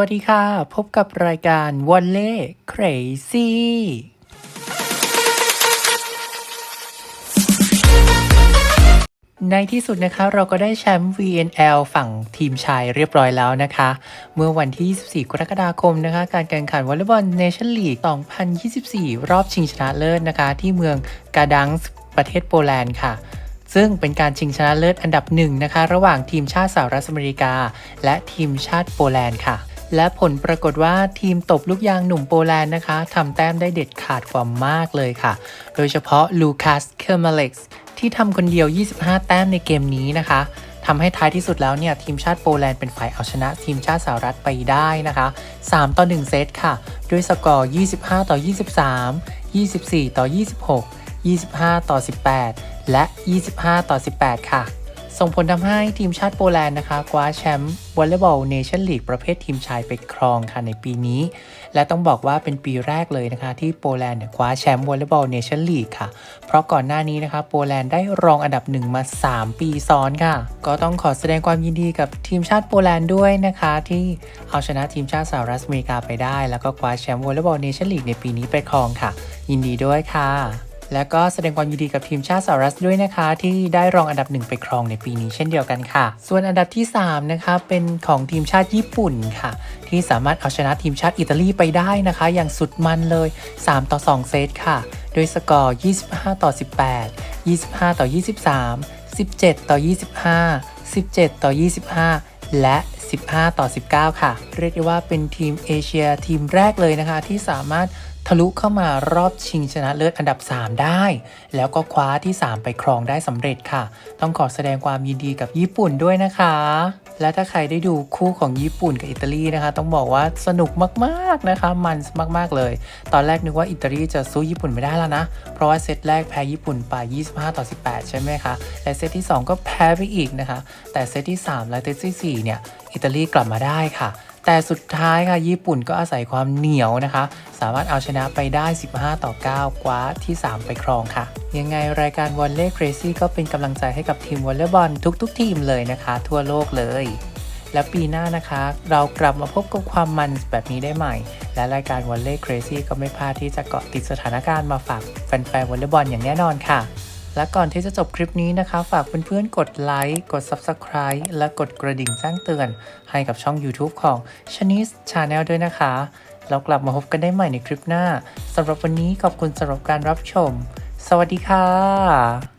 วัสดีค่ะ พบกับรายการวันเล่ Crazy ในที่สุดนะคะเราก็ได้แชมป์ VNL ฝั่งทีมชายเรียบร้อยแล้วนะคะ เมื่อวันที่ 24 กรกฎาคมนะคะ การแข่งขันวอลเลย์บอลเนชั่นลีก 2024 รอบชิงชนะเลิศนะคะ ที่เมืองกาดังส์ประเทศโปแลนด์ค่ะ ซึ่งเป็นการชิงชนะเลิศอันดับหนึ่งนะคะ ระหว่างทีมชาติสหรัฐอเมริกา และทีมชาติโปแลนด์ค่ะ และผลปรากฏว่าทีมตบลูกยางหนุ่มโปแลนด์นะคะทำแต้มได้เด็ดขาดกว่ามากเลยค่ะ โดยเฉพาะลูคัส เคอร์มาเล็กซ์ที่ทำคนเดียว 25 แต้มในเกมนี้นะคะทำให้ท้ายที่สุดแล้วเนี่ยทีมชาติโปแลนด์เป็นฝ่ายเอาชนะทีมชาติสหรัฐไปได้นะคะ 3 ต่อ 1 เซตค่ะ ด้วยสกอร์ 25 ต่อ 23 24 ต่อ 26 25 ต่อ 18 และ 25 ต่อ 18 ค่ะ ส่งผลทำให้ทีมชาติโปแลนด์นะคะคว้าแชมป์วอลเลย์บอลเนชั่นลีกประเภททีมชายไปครองค่ะในปีนี้ และต้องบอกว่าเป็นปีแรกเลยนะคะ ที่โปแลนด์เนี่ยคว้าแชมป์วอลเลย์บอลเนชั่นลีกค่ะ เพราะก่อนหน้านี้นะคะโปแลนด์ได้รองอันดับหนึ่งมา 3 ปีซ้อนค่ะ ก็ต้องขอแสดงความยินดีกับทีมชาติโปแลนด์ด้วยนะคะ ที่เอาชนะทีมชาติสหรัฐอเมริกาไปได้ แล้วก็คว้าแชมป์วอลเลย์บอลเนชั่นลีกในปีนี้ไปครองค่ะ ยินดีด้วยค่ะ และก็แสดงความยินดีกับทีมชาติสหรัฐด้วยนะคะ ที่ได้รองอันดับหนึ่งไปครองในปีนี้เช่นเดียวกันค่ะ ส่วนอันดับที่ 3 นะคะเป็นของทีมชาติญี่ปุ่นค่ะ ที่สามารถเอาชนะทีมชาติอิตาลีไปได้นะคะ อย่างสุดมันเลย 3 ต่อ 2 เซตค่ะ โดยสกอร์ 25 ต่อ 18 25 ต่อ 23 17 ต่อ 25 17 ต่อ 25 และ 15 ต่อ 19 ค่ะ เรียกได้ว่าเป็นทีมเอเชียทีมแรกเลยนะคะ ที่สามารถทะลุเข้ามารอบชิงชนะเลิศอันดับ 3 ได้ แล้วก็คว้าที่ 3 ไปครองได้สำเร็จค่ะ ต้องขอแสดงความยินดีกับญี่ปุ่นด้วยนะคะ และถ้าใครได้ดูคู่ของญี่ปุ่นกับอิตาลีนะคะ ต้องบอกว่าสนุกมากๆนะคะ มันมากๆเลย ตอนแรกนึกว่าอิตาลีจะสู้ญี่ปุ่นไม่ได้แล้วนะ เพราะว่าเซตแรกแพ้ญี่ปุ่นไป 25 ต่อ 18 ใช่ไหมคะ และเซตที่ 2 ก็แพ้ไปอีกนะคะ แต่เซตที่ 3 และเซตที่4เนี่ย อิตาลีกลับมาได้ค่ะ แต่สุดท้ายค่ะญี่ปุ่นก็อาศัยความเหนียวนะคะ สามารถเอาชนะไปได้ 15 ต่อ9คว้าที่ 3 ไปครองค่ะ ยังไงรายการวอลเล่ Crazy ก็เป็นกำลังใจให้กับทีมวอลเลย์บอลทุก ๆ ทีมเลยนะคะ ทั่วโลกเลยและปีหน้านะคะ เรากลับมาพบกับความมันแบบนี้ได้ใหม่ และรายการวอลเล่ Crazy ก็ไม่พลาดที่จะเกาะติดสถานการณ์มาฝากแฟนๆวอลเลย์บอลอย่างแน่นอนค่ะ และก่อนที่จะจบคลิปนี้นะคะ ฝากเพื่อนๆกดไลค์กด Subscribe และกดกระดิ่งแจ้งเตือน ให้กับช่อง YouTube ของ c h a n e s Channel ด้วยนะคะเรากลับมาพบกันได้ใหม่ในคลิปหน้าสำหรับวันนี้ขอบคุณสำหรับการรับชม สวัสดีค่ะ